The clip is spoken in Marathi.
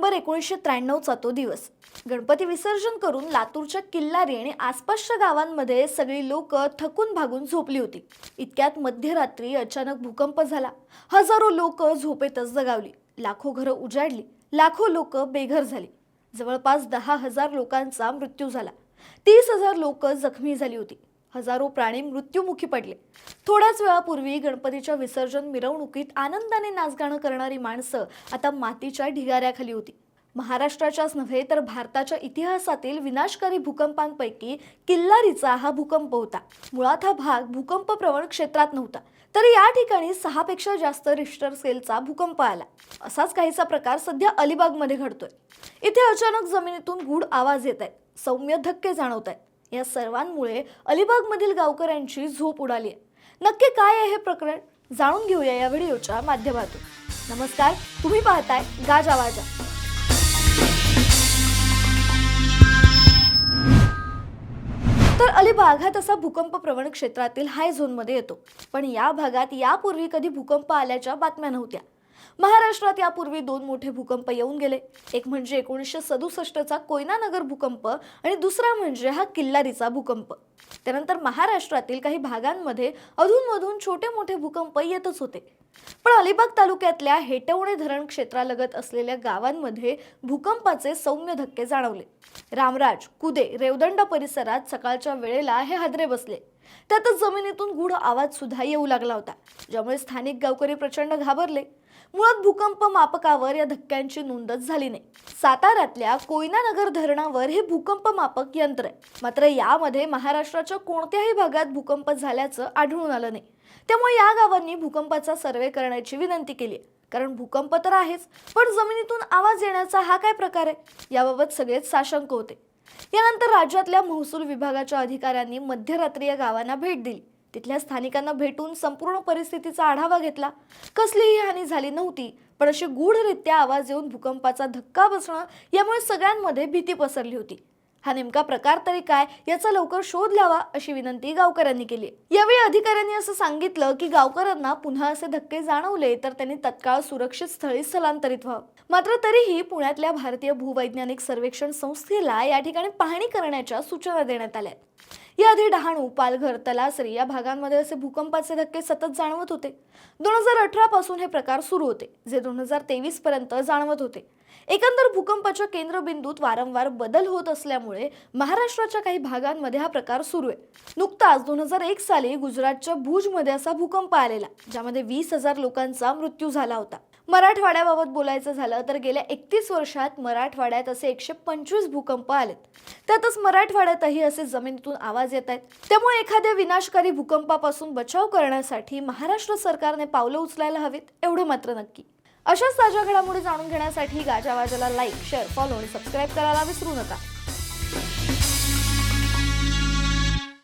नोव्हेंबर एकोणीसशे त्र्याण्णवचा तो दिवस. गणपती विसर्जन करून लातूरच्या किल्लारी आणि आसपासच्या गावांमध्ये सगळी लोक थकून भागून झोपली होती. इतक्यात मध्यरात्री अचानक भूकंप झाला. हजारो लोक झोपेतच जगावली. लाखो घरं उजाडली. लाखो लोक बेघर झाली. जवळपास दहा हजार लोकांचा मृत्यू झाला. तीस हजार लोक जखमी झाली होती. हजारो प्राणी मृत्युमुखी पडले. थोड्याच वेळापूर्वी गणपतीच्या विसर्जन मिरवणुकीत आनंदाने नाचगाणं करणारी माणसं आता मातीच्या ढिगाऱ्याखाली होती. महाराष्ट्राच्याच नव्हे तर भारताच्या इतिहासातील विनाशकारी भूकंपांपैकी किल्लारीचा हा भूकंप होता. मुळात हा भाग भूकंप प्रवण क्षेत्रात नव्हता. तर या ठिकाणी सहापेक्षा जास्त रिश्टर स्केलचा भूकंप आला. असाच काहीसा प्रकार सध्या अलिबागमध्ये घडतोय. इथे अचानक जमिनीतून गूढ आवाज येत आहेत सौम्य धक्के जाणवत आहेत. या सर्वांमुळे अलिबागमधील गावकऱ्यांची झोप उडाली. आहे नक्की काय आहे हे प्रकरण जाणून घेऊया या व्हिडिओच्या माध्यमातून. नमस्कार तुम्ही पाहताय गाजा वाजा. तर अलिबाग हा तसा भूकंप प्रवण क्षेत्रातील हाय झोनमध्ये येतो. पण या भागात यापूर्वी कधी भूकंप आल्याच्या बातम्या नव्हत्या. महाराष्ट्रात यापूर्वी दोन मोठे भूकंप येऊन गेले. एक म्हणजे एकोणीसशे सदुसष्टचा कोयनानगर भूकंप आणि दुसरा म्हणजे हा किल्लारीचा भूकंप. त्यानंतर महाराष्ट्रातील काही भागांमध्ये अधूनमधून छोटे मोठे भूकंप येतच होते. पण अलिबाग तालुक्यातल्या हेटवणे धरण क्षेत्रालगत असलेल्या गावांमध्ये भूकंपाचे सौम्य धक्के जाणवले. रामराज कुदे रेवदंड परिसरात सकाळच्या वेळेला हे हादरे बसले. त्यातच जमिनीतून गूढ आवाज सुद्धा येऊ लागला होता ज्यामुळे स्थानिक गावकरी प्रचंड घाबरले. मुळात भूकंप मापकावर या धक्क्यांची नोंदच झाली नाही. साताऱ्यातल्या कोयनानगर धरणावर हे भूकंप मापक यंत्र आहे. मात्र यामध्ये महाराष्ट्राच्या कोणत्याही भागात भूकंप झाल्याचं आढळून आलं नाही. त्यामुळे या गावांनी भूकंपाचा सर्वे करण्याची विनंती केली आहे. कारण भूकंप तर आहेच पण जमिनीतून आवाज येण्याचा हा काय प्रकार आहे? याबाबत सगळेच साशंक होते. यानंतर राज्यातल्या महसूल विभागाच्या अधिकाऱ्यांनी मध्यरात्री या गावांना भेट दिली. तिथल्या स्थानिकांना भेटून संपूर्ण परिस्थितीचा आढावा घेतला. कसलीही हानी झाली नव्हती पण अशी गूढरित्या आवाज येऊन भूकंपाचा धक्का बसणं यामुळे सगळ्यांमध्ये भीती पसरली होती. हा नेमका प्रकार तरी काय याचा लवकर शोध लावा अशी विनंती गावकऱ्यांनी केली यावेळी अधिकाऱ्यांनी असं सांगितलं की गावकऱ्यांना पुन्हा असे धक्के जाणवले तर त्यांनी तत्काळ सुरक्षित स्थळी स्थलांतरित व्हावं मात्र तरीही पुण्यातल्या भारतीय भूवैज्ञानिक सर्वेक्षण संस्थेला या ठिकाणी पाहणी करण्याच्या सूचना देण्यात आल्या आहेत. याआधी डहाणू पालघर तलासरी या भागांमध्ये असे भूकंपाचे धक्के सतत जाणवत होते. दोन हजार अठरा पासून हे प्रकार सुरू होते जे दोन हजार तेवीस पर्यंत जाणवत होते. एकंदर भूकंपाच्या केंद्रबिंदूत वारंवार बदल होत असल्यामुळे महाराष्ट्राच्या काही भागांमध्ये हा प्रकार सुरू आहे. नुकताच दोन हजार एक साली गुजरातच्या भुजमध्ये असा भूकंप आलेला ज्यामध्ये वीस हजार लोकांचा मृत्यू झाला होता. मराठवाड्याबाबत बोलायचं झालं तर गेल्या एकतीस वर्षात मराठवाड्यात असे एकशे पंचवीस भूकंप आलेत. त्यातच मराठवाड्यातही असे जमिनीतून आवाज येत आहेत. त्यामुळे एखाद्या विनाशकारी भूकंपापासून बचाव करण्यासाठी महाराष्ट्र सरकारने पावलं उचलायला हवीत एवढं मात्र नक्की. अशाच ताज्या घडामोडी जाणून घेण्यासाठी गाजावाजाला लाईक शेअर फॉलो आणि सबस्क्राईब करायला विसरू नका.